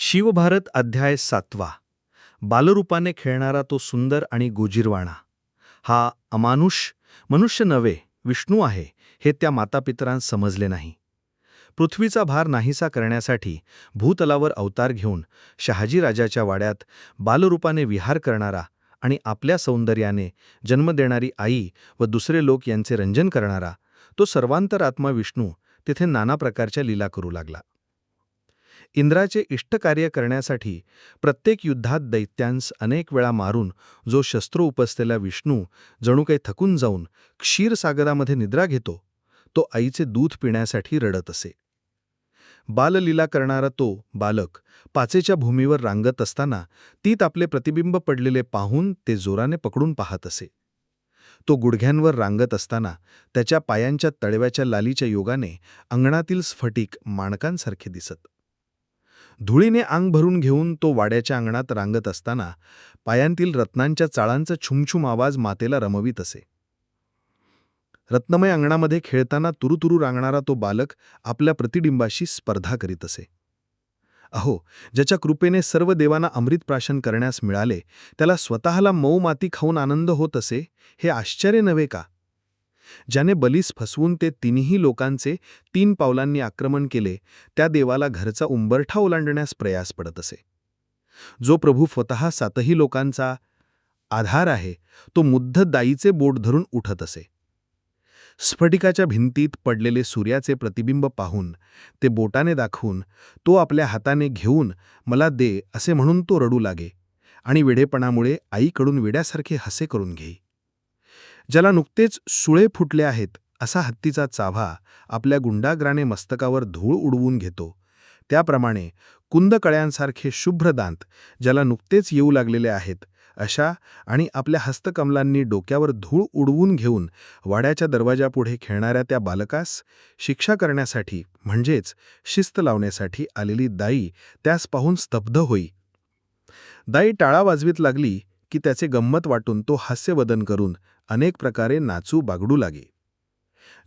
शिवभारत अध्याय सातवा. बालरूपाने खेळणारा तो सुंदर आणि गोजीरवाणा. हा अमानुष मनुष्य नव्हे विष्णू आहे हे त्या मातापितरांस समजले नाही. पृथ्वीचा भार नाहीसा करण्यासाठी भूतलावर अवतार घेऊन शहाजीराजाच्या वाड्यात बालरूपाने विहार करणारा आणि आपल्या सौंदर्याने जन्म देणारी आई व दुसरे लोक यांचे रंजन करणारा तो सर्वांतरात्मा विष्णू तिथे नाना प्रकारच्या लीला करू लागला. इंद्राचे इष्टकार्य करण्यासाठी प्रत्येक युद्धात दैत्यांस अनेक वेळा मारून जो शस्त्र उपसलेला विष्णू जणू काही थकून जाऊन क्षीरसागरामध्ये निद्रा घेतो तो आईचे दूध पिण्यासाठी रडत असे. बाललीला करणारा तो बालक पाचेच्या भूमीवर रांगत असताना तीत आपले प्रतिबिंब पडलेले पाहून ते जोराने पकडून पाहत असे. तो गुडघ्यांवर रांगत असताना त्याच्या पायांच्या तळव्याच्या लालीच्या योगाने अंगणातील स्फटिक माणकांसारखे दिसत. धुळीने अंग भरून घेऊन तो वाड्याच्या अंगणात रांगत असताना पायांतील रत्नांच्या चाळांचा छुमछुम आवाज मातेला रमवीत असे. रत्नमय अंगणामध्ये खेळताना तुरुतुरू रांगणारा तो बालक आपल्या प्रतिबिंबाशी स्पर्धा करीत असे. अहो ज्याच्या कृपेने सर्व देवांना अमृत प्राशन करण्यास मिळाले त्याला स्वतःला मऊ माती खाऊन आनंद होत असे हे आश्चर्य नव्हे का? ज्याने बलीस फसवून ते तिन्ही लोकांचे तीन पावलांनी आक्रमण केले त्या देवाला घरचा उंबरठा ओलांडण्यास प्रयास पडत असे. जो प्रभू स्वतः सातही लोकांचा आधार आहे तो मुद्ध दाईचे बोट धरून उठत असे. स्फटिकाच्या भिंतीत पडलेले सूर्याचे प्रतिबिंब पाहून ते बोटाने दाखवून तो आपल्या हाताने घेऊन मला दे असे म्हणून तो रडू लागे आणि वेडेपणामुळे आईकडून वेड्यासारखे हसे करून घेई. ज्याला नुकतेच सुळे फुटले आहेत असा हत्तीचा चाभा आपल्या गुंडाग्राने मस्तकावर धूळ उडवून घेतो. त्याप्रमाणे कुंदकळ्यांसारखे शुभ्रदांत ज्याला नुकतेच येऊ लागलेले आहेत अशा आणि आपल्या हस्तकमलांनी डोक्यावर धूळ उडवून घेऊन वाड्याच्या दरवाजापुढे खेळणाऱ्या त्या बालकास शिक्षा करण्यासाठी म्हणजेच शिस्त लावण्यासाठी आलेली दाई त्यास पाहून स्तब्ध होई. दाई टाळा वाजवीत लागली की त्याचे गंमत वाटून तो हास्यवदन करून अनेक प्रकारे नाचू बागडू लागे.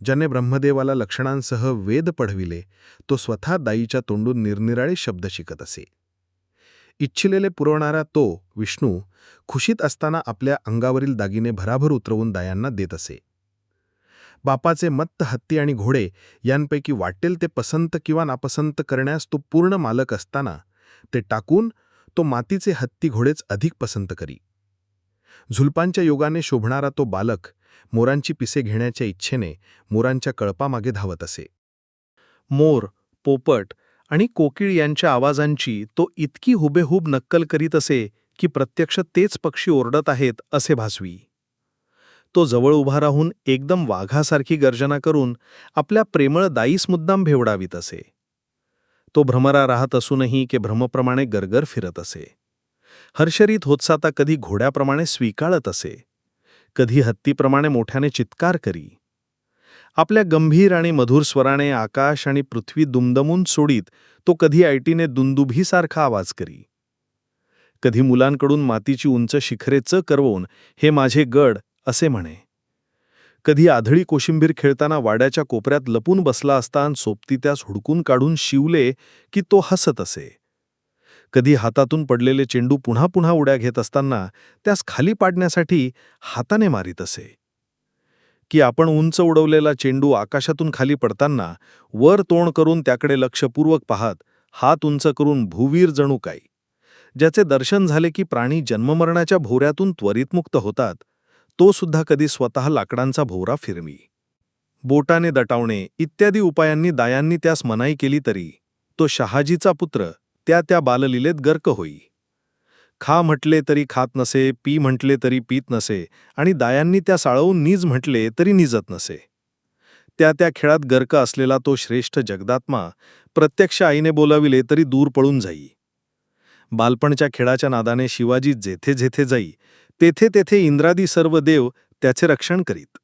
ज्याने ब्रह्मदेवाला लक्षणांसह वेद पढविले तो स्वतः दाईच्या तोंडून निरनिराळे शब्द शिकत असे. इच्छिलेले पुरवणारा तो विष्णू खुशीत असताना आपल्या अंगावरील दागिने भराभर उतरवून दायांना देत असे. बापाचे मत्त हत्ती आणि घोडे यांपैकी वाटेल ते पसंत किंवा नापसंत करण्यास तो पूर्ण मालक असताना ते टाकून तो मातीचे हत्ती घोडेच अधिक पसंत करी. झुलपांच्या योगाने शोभणारा तो बालक मोरांची पिसे घेण्याच्या इच्छेने मोरांच्या कळपामागे धावत असे. मोर पोपट आणि कोकिळ यांच्या आवाजांची तो इतकी हुबेहूब नक्कल करीत असे की प्रत्यक्ष तेच पक्षी ओरडत आहेत असे भासवी. तो जवळ उभा राहून एकदम वाघासारखी गर्जना करून आपल्या प्रेमळ दाईस मुद्दाम भेवडावीत असे. तो भ्रमरा राहत असूनही के भ्रमप्रमाणे गरगर फिरत असे. हर्षरीत होतसाता कधी घोड्याप्रमाणे स्वीकाळत असे. कधी हत्तीप्रमाणे मोठ्याने चित्कार करी. आपल्या गंभीर आणि मधुर स्वराने आकाश आणि पृथ्वी दुमदमून सोडीत तो कधी आयटीने दुंदुभीसारखा आवाज करी. कधी मुलांकडून मातीची उंच शिखरे च करवून हे माझे गड असे म्हणे. कधी आधळी कोशिंबीर खेळताना वाड्याच्या कोपऱ्यात लपून बसला असता सोबती त्यास हुडकून काढून शिवले की तो हसत असे. कधी हातातून पडलेले चेंडू पुन्हा पुन्हा उड्या घेत असताना त्यास खाली पाडण्यासाठी हाताने मारित असे. की आपण उंच उडवलेला चेंडू आकाशातून खाली पडताना वर तोंड करून त्याकडे लक्षपूर्वक पाहत हात उंच करून भूवीर जणू काय. ज्याचे दर्शन झाले की प्राणी जन्ममरणाच्या भोवऱ्यातून त्वरित मुक्त होतात तो सुद्धा कधी स्वतः लाकडांचा भोवरा फिरवी. बोटाने दटावणे इत्यादी उपायांनी दायांनी त्यास मनाई केली तरी तो शहाजीचा पुत्र त्या त्या बाललीलेत गर्क होई. खा म्हटले तरी खात नसे पी म्हटले तरी पीत नसे आणि दायांनी त्या साळवून नीज म्हटले तरी निजत नसे. त्या त्या खेळात गर्क असलेला तो श्रेष्ठ जगदात्मा प्रत्यक्ष आईने बोलाविले तरी दूर पळून जाई. बालपणच्या खेळाच्या नादाने शिवाजी जेथे जेथे जाई तेथे तेथे इंद्रादी सर्व देव त्याचे रक्षण करीत.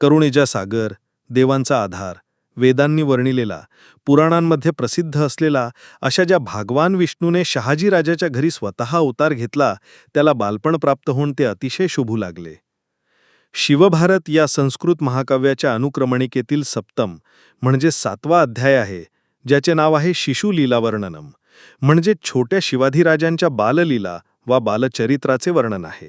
करुणेजा सागर देवांचा आधार. वेदांनी वर्णिलेला पुराणांमध्ये प्रसिद्ध असलेला अशा ज्या भागवान विष्णूने शहाजीराजाच्या घरी स्वतः अवतार घेतला त्याला बालपण प्राप्त होऊन ते अतिशय शुभू लागले. शिवभारत या संस्कृत महाकाव्याच्या अनुक्रमणिकेतील सप्तम म्हणजे सातवा अध्याय आहे ज्याचे नाव आहे शिशु लीलावर्णनम म्हणजे छोट्या शिवाधीराजांच्या बाललीला वा बालचरित्राचे वर्णन आहे.